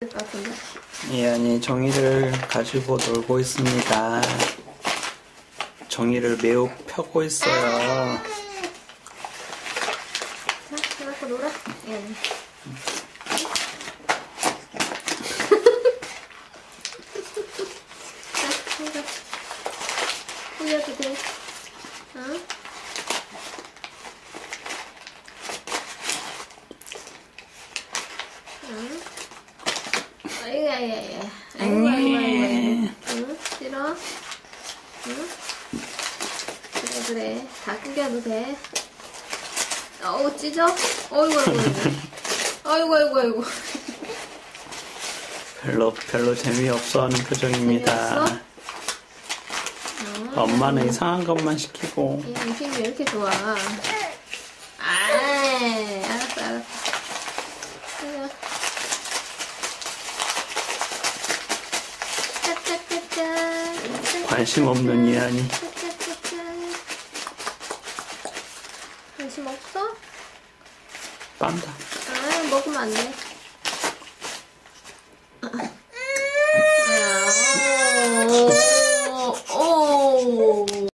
것 같은데. 이안이 종이를 가지고 놀고 있습니다. 종이를 매우 펴고 있어요. 자, 갖고 놀아. 예. 자, 이거. 올려도 돼. 어? 응? 아이고, 아이고, 아이고. 아이고, 아이고. 응? 싫어? 응? 그래, 그래. 다 끊겨도 돼. 어우, 찢어? 어이구, 아이고, 아이고. 아이고, 아이고, 아이고. 별로 별로 재미없어 하는 표정입니다. 재미없어? 어, 엄마는 이상한 것만 시키고 이 음식이 왜 이렇게 좋아? 아이, 알았어, 알았어. 아이고. 짜짜짜짜. 관심 없는 짜짜짜짜. 관심 없어? 빤다. 아, 먹으면 안 돼.